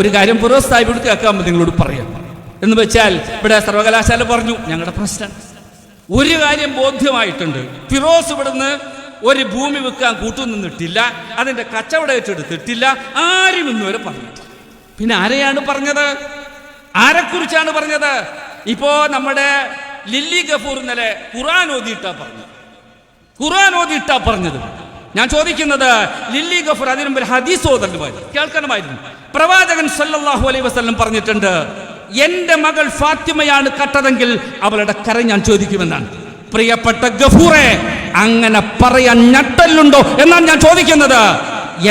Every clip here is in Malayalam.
ഒരു കാര്യം ഫിറോസ് സാഹിബോട് കേൾക്കാൻ നിങ്ങളോട് പറയാം. എന്ന് വെച്ചാൽ ഇവിടെ സർവകലാശാല പറഞ്ഞു ഞങ്ങളുടെ പ്രശ്നം. ഒരു കാര്യം ബോധ്യമായിട്ടുണ്ട്. ഫിറോസ് ഇവിടുന്ന് ഒരു ഭൂമി വെക്കാൻ കൂട്ടുനിന്നിട്ടില്ല അതിന്റെ കച്ചവടം ഏറ്റെടുത്തിട്ടില്ല ആരും ഇന്നുവരെ പറഞ്ഞിട്ടില്ല. പിന്നെ ആരെയാണ് പറഞ്ഞത്? ആരെക്കുറിച്ചാണ് പറഞ്ഞത്? ഇപ്പോ നമ്മുടെ ലില്ലി ഗഫൂർ ഇന്നലെ ഖുറാൻ ഓതിയിട്ടാ പറഞ്ഞത്. ഖുറാൻ ഓതിയിട്ടാ പറഞ്ഞത്. ഞാൻ ചോദിക്കുന്നത് ലില്ലി ഗഫൂർ അതിനു ഹദീസ് ഓതണ്ടുമായിരുന്നു കേൾക്കണമായിരുന്നു പ്രവാചകൻ സല്ലാഹു അലൈ വസ്ലം പറഞ്ഞിട്ടുണ്ട് എന്റെ മകൾ ഫാത്തിമയാണ് കട്ടതെങ്കിൽ അവളുടെ കര ഞാൻ ചോദിക്കുമെന്നാണ്. പ്രിയപ്പെട്ട ഗഫൂറെ അങ്ങനെ പറയാൻ ഞട്ടല്ലുണ്ടോ എന്നാണ് ഞാൻ ചോദിക്കുന്നത്.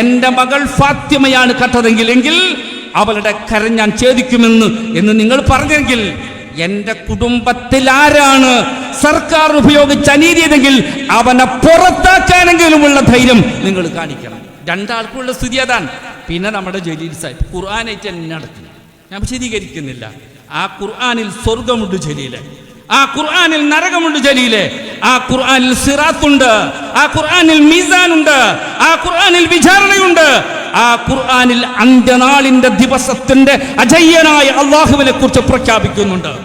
എന്റെ മകൾ ഫാത്തിമയാണ് കട്ടതെങ്കിൽ എങ്കിൽ അവളുടെ കര ഞാൻ ഛേദിക്കുമെന്ന് എന്ന് നിങ്ങൾ പറഞ്ഞെങ്കിൽ എന്റെ കുടുംബത്തിൽ ആരാണ് സർക്കാർ ഉപയോഗിച്ച് അനീതിയതെങ്കിൽ അവനെ പുറത്താക്കാനെങ്കിലും ഉള്ള ധൈര്യം നിങ്ങൾ കാണിക്കണം. രണ്ടാൾക്കുള്ള സ്ഥിതി അതാണ്. പിന്നെ നമ്മുടെ ജലീൽ സാഹിബ് ഖുർആാനായിട്ട് എന്നെ നടത്തി ഞാൻ വിശദീകരിക്കുന്നില്ല. ആ ഖുർആാനിൽ സ്വർഗമുണ്ട് ജലീലെ. ആ ഖുർആാനിൽ നരകമുണ്ട് ജലീലെ. ആ ഖുർആാനിൽ സിറാത്തുണ്ട്. ആ ഖുർആാനിൽ മീസാനുണ്ട്. ആ ഖുർആാനിൽ വിചാരണയുണ്ട്. ആ ഖുർആാനിൽ അന്ത്യനാളിന്റെ ദിവസത്തിന്റെ അജയ്യനായ അള്ളാഹുവിനെ കുറിച്ച് പ്രഖ്യാപിക്കുന്നുണ്ട്.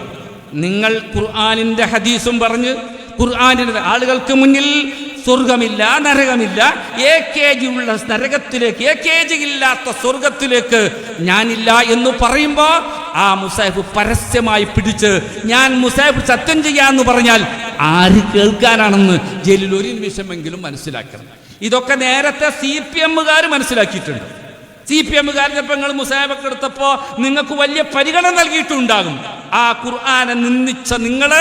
നിങ്ങൾ ഖുർആാനിന്റെ ഹദീസും പറഞ്ഞ് ഖുർആാനിന്റെ ആളുകൾക്ക് മുന്നിൽ സ്വർഗമില്ല നരകമില്ല എ കെ ജി ഉള്ള നരകത്തിലേക്ക് എ കെ ജി ഇല്ലാത്ത സ്വർഗത്തിലേക്ക് ഞാനില്ല എന്ന് പറയുമ്പോൾ ആ മുസാഹിബ് പരസ്യമായി പിടിച്ച് ഞാൻ മുസാഹിബ് സത്യം ചെയ്യാന്ന് പറഞ്ഞാൽ ആര് കേൾക്കാനാണെന്ന് ജയിലിൽ ഒരു നിമിഷമെങ്കിലും മനസ്സിലാക്കണം. ഇതൊക്കെ നേരത്തെ സി പി എമ്മുകാർ മനസ്സിലാക്കിയിട്ടുണ്ട്. സി പി എമ്മുകാർ ചിലപ്പോൾ നിങ്ങൾ മുസാബക്ക് നിങ്ങൾക്ക് വലിയ പരിഗണന നൽകിയിട്ടുണ്ടാകും. ആ ഖുർആാനെ നിന്ദിച്ച നിങ്ങൾ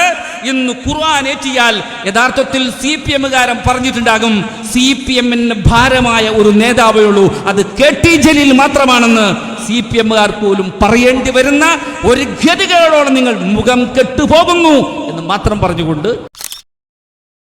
ഇന്ന് ഖുർആൻ ഏറ്റിയാൽ യഥാർത്ഥത്തിൽ സി പി എമ്മുകാരൻ പറഞ്ഞിട്ടുണ്ടാകും സി പി എമ്മിന് ഭാരമായ ഒരു നേതാവേ ഉള്ളൂ. അത് കെ ടി ജലീൽ മാത്രമാണെന്ന് സി പി എമ്മുകാർ പോലും പറയേണ്ടി വരുന്ന ഒരു ഗതികളോളം നിങ്ങൾ മുഖം കെട്ടുപോകുന്നു എന്ന് മാത്രം പറഞ്ഞുകൊണ്ട്